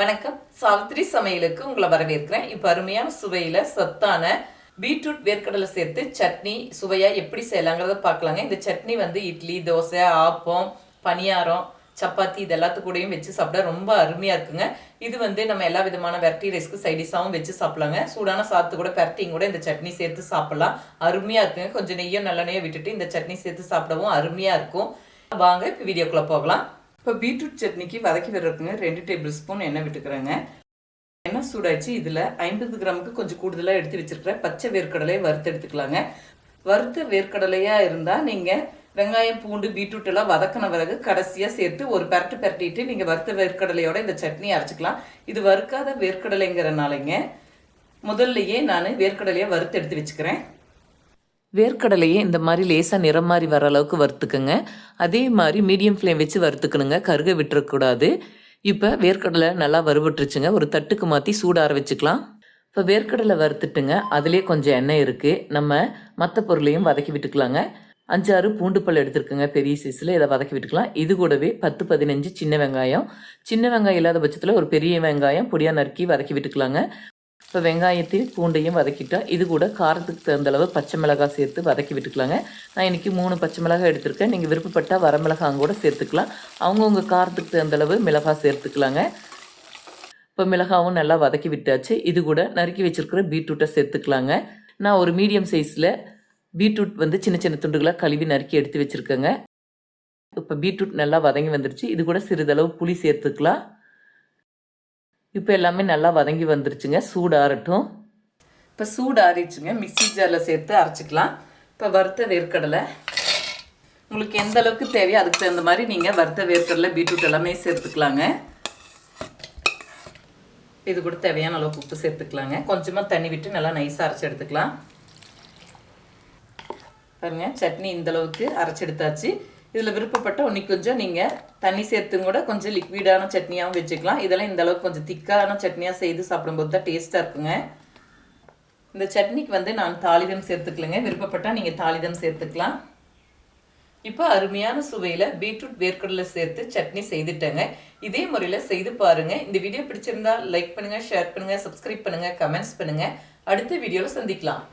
வணக்கம். சாவித்ரி சமையலுக்கு உங்களை வரவேற்கிறேன். இப்போ அருமையான சுவையில் சத்தான பீட்ரூட் வேர்க்கடலை சேர்த்து சட்னி சுவையாக எப்படி செய்யலாங்கிறத பார்க்கலாங்க. இந்த சட்னி வந்து இட்லி தோசை ஆப்பம் பணியாரம் சப்பாத்தி இது எல்லாத்து கூடயும் வச்சு சாப்பிட ரொம்ப அருமையாக இருக்குங்க. இது வந்து நம்ம எல்லா விதமான வெரைட்டி ரைஸ்க்கு சைடிஷாகவும் வச்சு சாப்பிடலாங்க. சூடான சாத்து கூட பெரட்டியும் கூட இந்த சட்னி சேர்த்து சாப்பிடலாம். அருமையாக இருக்குங்க. கொஞ்சம் நெய்யும் நல்லெண்ணெயை விட்டுட்டு இந்த சட்னி சேர்த்து சாப்பிடவும் அருமையாக இருக்கும். வாங்க இப்போ வீடியோக்குள்ளே போகலாம். இப்போ பீட்ரூட் சட்னிக்கு வதக்கி விடுறதுக்குங்க ரெண்டு டேபிள் ஸ்பூன் எண்ணெய் விட்டுக்கிறேங்க. எண்ணெய் சூடாச்சு இதில் ஐம்பது கிராமுக்கு கொஞ்சம் கூடுதலாக எடுத்து வச்சுருக்கிறேன். பச்சை வேர்க்கடலையை வறுத்து எடுத்துக்கலாங்க. வறுத்த வேர்க்கடலையாக இருந்தால் நீங்கள் வெங்காயம் பூண்டு பீட்ரூட் எல்லாம் வதக்கின பிறகு கடைசியாக சேர்த்து ஒரு பரட்டு பரட்டிட்டு நீங்கள் வறுத்த வேர்க்கடலையோட இந்த சட்னி அரைச்சிக்கலாம். இது வறுக்காத வேர்க்கடலைங்கிறனாலங்க முதல்லையே நான் வேர்க்கடலையை வறுத்து எடுத்து வச்சுக்கிறேன். வேர்க்கடலையே இந்த மாதிரி லேசாக நிறம் மாதிரி வர அளவுக்கு வறுத்துக்குங்க. அதே மாதிரி மீடியம் ஃப்ளேம் வச்சு வறுத்துக்கணுங்க. கருக விட்டுறக்கூடாது. இப்போ வேர்க்கடலை நல்லா வறுபட்டுருச்சுங்க. ஒரு தட்டுக்கு மாற்றி சூடார வச்சுக்கலாம். இப்போ வேர்க்கடலை வறுத்துட்டுங்க. அதுலேயே கொஞ்சம் எண்ணெய் இருக்குது நம்ம மற்ற பொருளையும் வதக்கி விட்டுக்கலாங்க. அஞ்சாறு பூண்டு பல் எடுத்துருக்குங்க. பெரிய சைஸில் இதை வதக்கி விட்டுக்கலாம். இது கூடவே பத்து பதினஞ்சு சின்ன வெங்காயம். சின்ன வெங்காயம் இல்லாத பட்சத்தில் ஒரு பெரிய வெங்காயம் பொடியாக நறுக்கி வதக்கி விட்டுக்கலாங்க. இப்போ வெங்காயத்தையும் பூண்டையும் வதக்கிட்டா இது கூட காரத்துக்கு தகுந்த அளவு பச்சை மிளகாய் சேர்த்து வதக்கி விட்டுக்கலாங்க. நான் இன்றைக்கி மூணு பச்சை மிளகாய் எடுத்திருக்கேன். நீங்கள் விருப்பப்பட்டால் வரமிளகாய் கூட சேர்த்துக்கலாம். அவங்கவுங்க காரத்துக்கு தகுந்த அளவு மிளகாய் சேர்த்துக்கலாங்க. இப்போ மிளகாவும் நல்லா வதக்கி விட்டாச்சு. இது கூட நறுக்கி வச்சுருக்கிற பீட்ரூட்டை சேர்த்துக்கலாங்க. நான் ஒரு மீடியம் சைஸில் பீட்ரூட் வந்து சின்ன சின்ன துண்டுகளாக கழுவி நறுக்கி எடுத்து வச்சுருக்கேங்க. இப்போ பீட்ரூட் நல்லா வதங்கி வந்துருச்சு. இது கூட சிறிதளவு புளி சேர்த்துக்கலாம். இப்போ எல்லாமே நல்லா வதங்கி வந்துருச்சுங்க சூடாரட்டும் இப்போ சூடாரிச்சுங்க ஆறிடுச்சுங்க ஜாரில் சேர்த்து அரைச்சிக்கலாம். இப்போ வறுத்த வேர்க்கடலை. உங்களுக்கு எந்த அளவுக்கு தேவையோ அதுக்கு தகுந்த மாதிரி நீங்கள் வறுத்த வேர்க்கடலை பீட்ரூட் எல்லாமே சேர்த்துக்கலாங்க. இது கூட தேவையான அளவுக்கு உப்பு சேர்த்துக்கலாங்க. கொஞ்சமாக தண்ணி விட்டு நல்லா நைஸாக அரைச்சி எடுத்துக்கலாம். பாருங்க சட்னி இந்த அளவுக்கு அரைச்சி எடுத்தாச்சு. இதில் விருப்பப்பட்ட இன்னி கொஞ்சம் நீங்கள் தண்ணி சேர்த்தும் கூட கொஞ்சம் லிக்விடான சட்னியாகவும் வச்சுக்கலாம். இதெல்லாம் இந்த அளவுக்கு கொஞ்சம் திக்கான சட்னியாக செய்து சாப்பிடும்போது தான் டேஸ்ட்டாக இருக்குங்க. இந்த சட்னிக்கு வந்து நான் தாளிதம் சேர்த்துக்கலங்க. விருப்பப்பட்டால் நீங்கள் தாளிதம் சேர்த்துக்கலாம். இப்போ அருமையான சுவையில் பீட்ரூட் வேர்க்கடலை சேர்த்து சட்னி செய்துட்டேங்க. இதே முறையில் செய்து பாருங்கள் இந்த வீடியோ பிடிச்சிருந்தா லைக் பண்ணுங்கள் ஷேர் பண்ணுங்கள் சப்ஸ்கிரைப் பண்ணுங்கள் கமெண்ட்ஸ் பண்ணுங்கள் அடுத்த வீடியோவில் சந்திக்கலாம்.